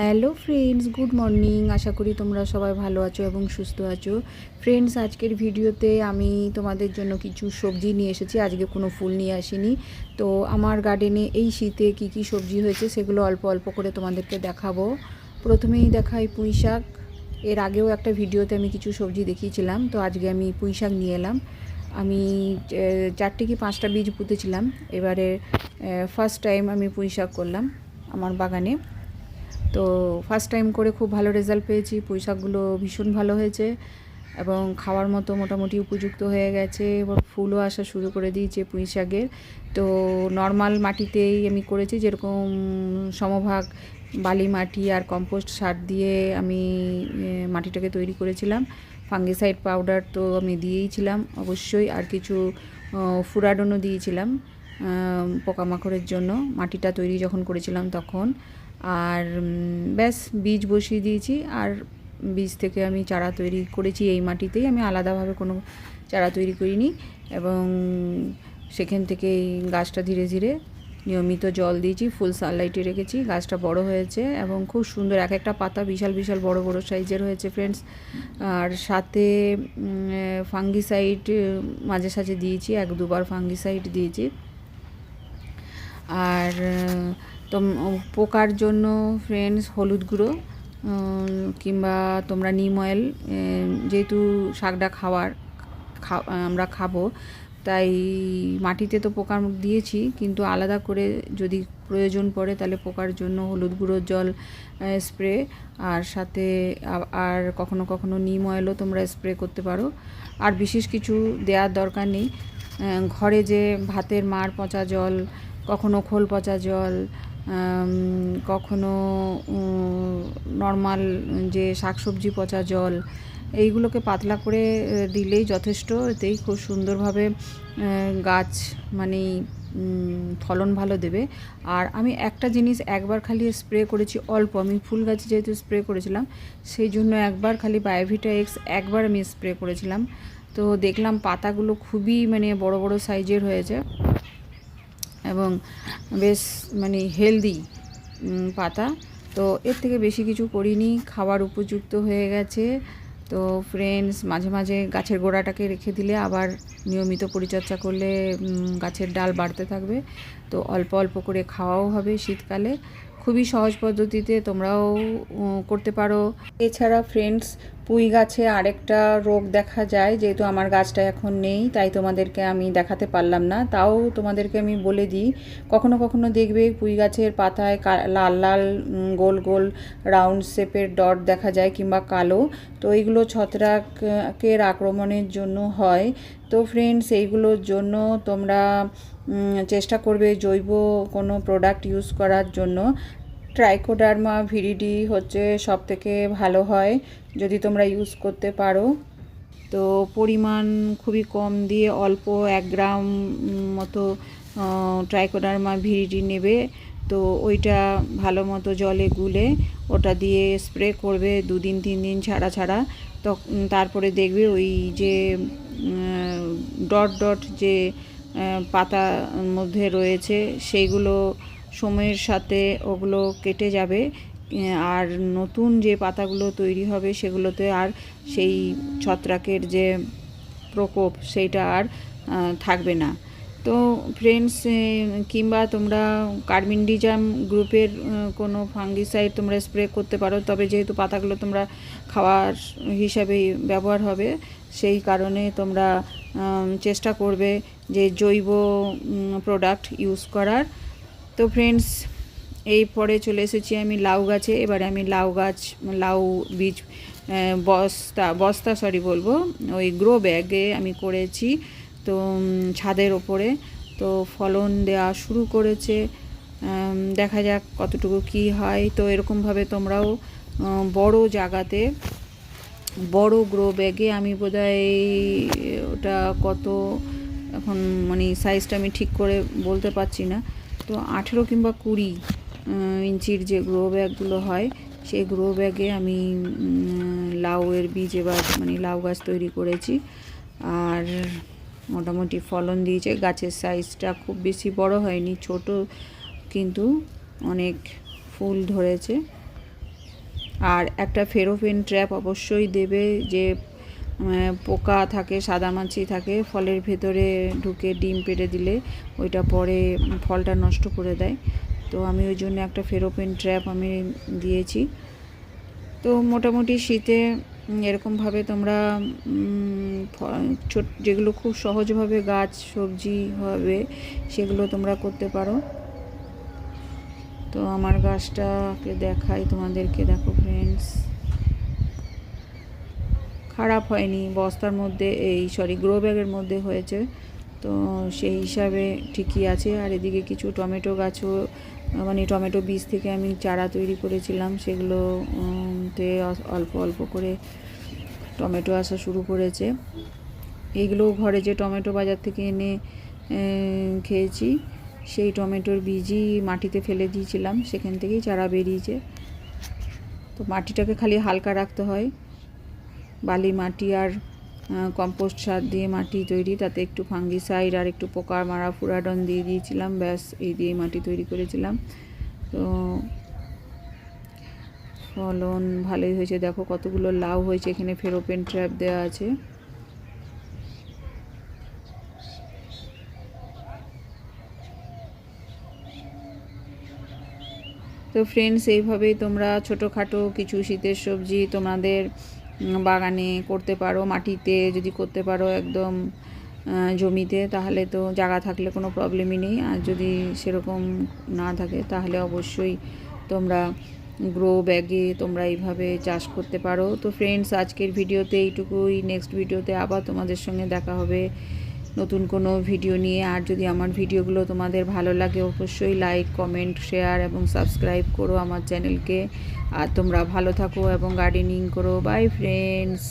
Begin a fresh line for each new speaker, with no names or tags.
Hello friends, good morning. আশা করি তোমরা সবাই ভালো আছো এবং সুস্থ আছো। ফ্রেন্ডস, আজকের ভিডিওতে আমি তোমাদের জন্য কিছু সবজি নিয়ে এসেছি। আজকে কোনো ফুল নিয়ে আসিনি। তো আমার গার্ডেনে এই শীতে কি কি সবজি হয়েছে সেগুলো অল্প অল্প করে তোমাদেরকে দেখাবো। প্রথমেই দেখাই পুঁই শাক। এর আগেও একটা ভিডিওতে আমি কিছু সবজি দেখিয়েছিলাম। তো আজকে আমি পুঁই শাক নিয়ে এলাম। আমি চারটে কি পাঁচটা বীজ পুঁতেছিলাম। এবারে ফার্স্ট টাইম আমি পুঁই শাক করলাম আমার বাগানে। তো ফার্স্ট টাইম করে খুব ভালো রেজাল্ট পেয়েছি। পুঁই শাকগুলো ভীষণ ভালো হয়েছে এবং খাওয়ার মতো মোটামুটি উপযুক্ত হয়ে গেছে এবার ফুলও আসা শুরু করে দিয়েছে পুঁই শাকের। তো নর্মাল মাটিতেই আমি করেছি, যেরকম সমভাগ, বালি মাটি আর কম্পোস্ট সার দিয়ে আমি মাটিটাকে তৈরি করেছিলাম। ফাঙ্গিসাইড পাউডার তো আমি দিয়েইছিলাম অবশ্যই, আর কিছু ফুরাডনও দিয়েছিলাম পোকামাকড়ের জন্য। মাটিটা তৈরি যখন করেছিলাম তখন আর ব্যাস, বীজ বসিয়ে দিয়েছি। আর বীজ থেকে আমি চারা তৈরি করেছি এই মাটিতেই। আমি আলাদাভাবে কোনো চারা তৈরি করিনি এবং সেখান থেকেই গাছটা ধীরে ধীরে নিয়মিত জল দিয়েছি, ফুল সানলাইটে রেখেছি। গাছটা বড় হয়েছে এবং খুব সুন্দর। এক একটা পাতা বিশাল বিশাল, বড় বড় সাইজের হয়েছে ফ্রেন্ডস আর সাথে ফাঙ্গিসাইড মাঝে সাঝে দিয়েছি। এক দুবার ফাঙ্গিসাইড দিয়েছি। আর তোম পোকার জন্য ফ্রেন্ডস হলুদ গুঁড়ো কিংবা তোমরা নিম অয়েল যেহেতু শাকটা খাওয়ার আমরা খাব, তাই মাটিতে তো পোকার দিয়েছি, কিন্তু আলাদা করে যদি প্রয়োজন পড়ে তাহলে পোকার জন্য হলুদ গুঁড়োর জল স্প্রে আর সাথে আর কখনো কখনো নিম অয়েলও তোমরা স্প্রে করতে পারো। আর বিশেষ কিছু দেওয়ার দরকার নেই ঘরে যে ভাতের মার পচা জল, কখনো খোল পচা জল কখনো নর্মাল যে শাকসবজি, পচা জল, এইগুলোকে পাতলা করে দিলেই যথেষ্ট। এতেই খুব সুন্দরভাবে গাছ মানে ফলন ভালো দেবে। আর আমি একটা জিনিস একবার খালি স্প্রে করেছি অল্প। আমি ফুল গাছে যেহেতু স্প্রে করেছিলাম, সেই জন্য একবার খালি বায়োভিটা এক্স একবার আমি স্প্রে করেছিলাম। তো দেখলাম পাতাগুলো খুবই মানে বড় বড় সাইজের হয়েছে। এবং বেশ মানে হেলদি পাতা। তো এর থেকে বেশি কিছু করিনি, খাবার উপযুক্ত হয়ে গেছে। তো ফ্রেন্ডস মাঝে মাঝে গাছের গোড়াটাকে রেখে দিলে আবার নিয়মিত পরিচর্যা করলে গাছের ডাল বাড়তে থাকবে। তো অল্প অল্প করে খাওয়াও হবে শীতকালে। খুবই সহজ পদ্ধতিতে তোমরাও করতে পারো। এছাড়া ফ্রেন্ডস পুঁই গাছে আরেকটা রোগ দেখা যায়, যেহেতু আমার গাছটা এখন নেই, তাই তোমাদেরকে আমি দেখাতে পারলাম না। তাও তোমাদেরকে আমি বলে দিই, কখনো কখনো দেখবে পুঁই গাছের পাতায় লাল লাল গোল গোল রাউন্ড শেপের ডট দেখা যায়, কিংবা কালো। তো এইগুলো ছত্রাকের আক্রমণের জন্য হয়। তো ফ্রেন্ডস এইগুলোর জন্য তোমরা চেষ্টা করবে জৈব কোনো প্রোডাক্ট ইউজ করার জন্য। ট্রাইকোডার্মা ভিরিডি হচ্ছে সব থেকে ভালো হয় যদি তোমরা ইউজ করতে পারো। তো পরিমাণ খুবই কম দিয়ে অল্প এক গ্রাম মতো ট্রাইকোডার্মা ভিরিডি নেবে। তো ওইটা ভালো মতো জলে গুলে ওটা দিয়ে স্প্রে করবে দুদিন, তিন দিন ছাড়া ছাড়া। তারপরে দেখবে ওই যে ডট ডট যে পাতার মধ্যে রয়েছে, সেইগুলো সময়ের সাথে ওগুলো কেটে যাবে আর নতুন যে পাতাগুলো তৈরি হবে সেগুলোতে আর সেই ছত্রাকের যে প্রকোপ সেইটা আর থাকবে না। তো ফ্রেন্ডস কিংবা তোমরা কার্বিনডিজাম গ্রুপের কোনো ফাঙ্গিসাইড তোমরা স্প্রে করতে পারো, তবে যেহেতু পাতাগুলো তোমরা খাওয়ার হিসাবেই ব্যবহার হবে, সেই কারণে তোমরা চেষ্টা করবে যে জৈব প্রোডাক্ট ইউজ করার। তো ফ্রেন্ডস এই পরে চলে এসেছি আমি লাউ গাছে। এবারে আমি লাউ গাছ, লাউ বীজ বস্তা বস্তা সরি বলব, ওই গ্রো ব্যাগে আমি করেছি। তো ছাদের ওপরে। তো ফলন দেওয়া শুরু করেছে। দেখা যাক কতটুকু কি হয়। তো এরকমভাবে তোমরাও বড় জায়গাতে, বড় গ্রো ব্যাগে আমি বোধহয়, ওটা কত, এখন মানে সাইজটা আমি ঠিক করে বলতে পারছি না। তো আঠেরো কিংবা কুড়ি ইঞ্চির যে গ্রো ব্যাগগুলো হয়, সেই গ্রো ব্যাগে আমি লাউয়ের বীজ এবার মানে লাউ গাছ তৈরি করেছি। আর মোটামুটি ফলন দিয়েছে। গাছের সাইজটা খুব বেশি বড় হয়নি, ছোট কিন্তু অনেক ফুল ধরেছে। আর একটা ফেরোফেন ট্র্যাপ অবশ্যই দেবে যে পোকা থাকে সাদামাছি থাকে, ফলের ভেতরে ঢুকে ডিম পেড়ে দিলে ওইটা পরে ফলটা নষ্ট করে দেয়। তো আমি ওই জন্য একটা ফেরোপেন ট্র্যাপ আমি দিয়েছি। তো মোটামুটি শীতে এরকমভাবে তোমরা ছোট, যেগুলো খুব সহজভাবে গাছ, সবজি হবে সেগুলো তোমরা করতে পারো। তো আমার গাছটাকে দেখাই, তোমাদেরকে দেখো ফ্রেন্ডস খারাপ হয়নি, বস্তার মধ্যে, এই সরি গ্রো ব্যাগের মধ্যে হয়েছে। তো সেই হিসাবে ঠিকই আছে। আর এদিকে কিছু টমেটো গাছও মানে টমেটো বীজ থেকে আমি চারা তৈরি করেছিলাম। সেগুলো তে অল্প অল্প করে টমেটো আসা শুরু করেছে। এইগুলো ঘরে যে টমেটো বাজার থেকে এনে খেয়েছি, সেই টমেটোর বীজই মাটিতে ফেলে দিয়েছিলাম। সেখান থেকেই চারা বেরিয়েছে। তো মাটিটাকে খালি হালকা রাখতে হয়। বালি মাটি আর কম্পোস্ট সার দিয়ে মাটি তৈরি, তাতে একটু ফাঙ্গিসাইড আর একটু পোকা মারা ফুরাডন দিয়ে দিয়েছিলাম, ব্যাস এই দিয়ে মাটি তৈরি করেছিলাম। তো ফলন ভালোই হয়েছে। দেখো কতগুলো লাউ হয়েছে, এখানে ফেরোপেন ট্র্যাপ দেওয়া আছে। তো ফ্রেন্ডস এইভাবেই তোমরা ছোটোখাটো কিছু শীতের সবজি তোমাদের বাগানে করতে পারো, মাটিতে যদি করতে পারো একদম জমিতে, তাহলে তো জায়গা থাকলে কোনো প্রবলেমই নেই। আর যদি সেরকম না থাকে, তাহলে অবশ্যই তোমরা গ্রো ব্যাগে তোমরা এইভাবে চাষ করতে পারো। তো ফ্রেন্ডস আজকের ভিডিওতে এইটুকুই। নেক্সট ভিডিওতে আবার তোমাদের সঙ্গে দেখা হবে। নতুন কোনো ভিডিও নিয়ে। আর যদি আমার ভিডিওগুলো তোমাদের ভালো লাগে, অবশ্যই লাইক কমেন্ট শেয়ার এবং সাবস্ক্রাইব করো আমার চ্যানেলকে আর তোমরা ভালো থাকো এবং গার্ডেনিং করো। By friends